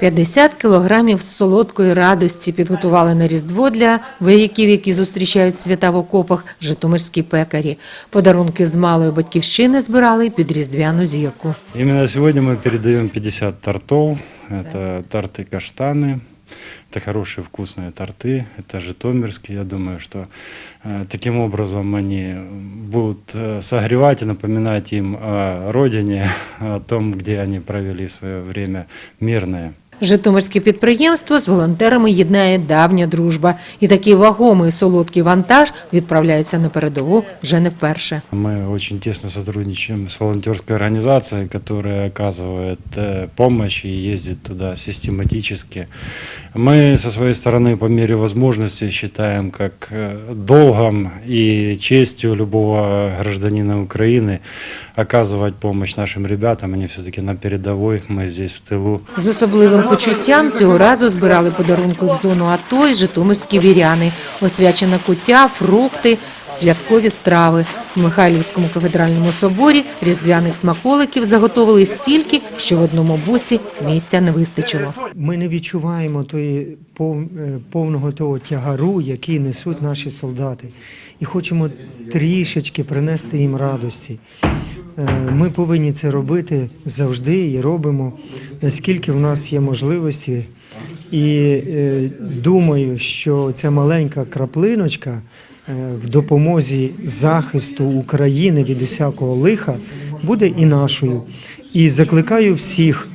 50 кілограмів солодкої радості підготували на Різдво для вояків, які зустрічають свята в окопах, житомирські пекарі. Подарунки з малої батьківщини збирали під різдвяну зірку. Именно сегодня мы передаем 50 тортов. Это торты каштаны. Это хорошие вкусные торты. Это житомирские. Я думаю, что э, таким образом они будут э, согревать и напоминать им о родине, о том, где они провели свое время мирное. Житомирське підприємство з волонтерами єднає давня дружба. І такий вагомий солодкий вантаж відправляється на передову вже не вперше. Мы очень тесно сотрудничаем с волонтерской организацией, которая оказывает э, помощь и ездит туда систематически. Мы со своей стороны по мере возможности считаем как э, долгом и честью любого гражданина Украины оказывать помощь нашим ребятам. Они все-таки на передовой, мы здесь в тылу. З особливим почуттям цього разу збирали подарунки в зону АТО і житомирські віряни. Освячена куття, фрукти, святкові страви. В Михайлівському кафедральному соборі різдвяних смаколиків заготовили стільки, що в одному бусі місця не вистачило. Ми не відчуваємо тої е, повного того тягару, який несуть наші солдати, і хочемо трішечки принести їм радості. Е, Ми повинні це робити завжди і робимо, наскільки в нас є можливості. І е, думаю, що ця маленька краплиночка е, в допомозі захисту України від усякого лиха буде і нашою. І закликаю всіх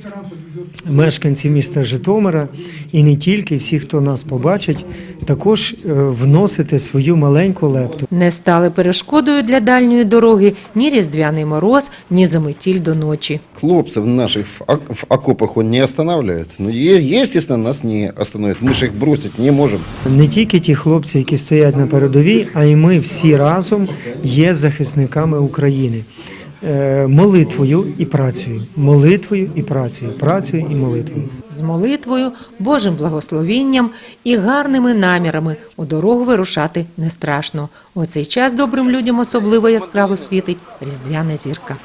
мешканців міста Житомира і не тільки всіх, хто нас побачить, також е, вносити свою маленьку лепту. Не стали перешкодою для дальньої дороги ні різдвяний мороз, ні заметіль до ночі. Хлопцев наших в, окопах он не останавливает. Ну, е- естественно, нас не остановит. Мы же их бросить не можем. Не тільки ті хлопці, які стоять на передовій, а й ми всі разом є захисниками України. Е, Молитвою і працею, молитвою і працею, працею і молитвою. З молитвою, Божим благословінням і гарними намірами у дорогу вирушати не страшно. У цей час добрим людям особливо яскраво світить різдвяна зірка.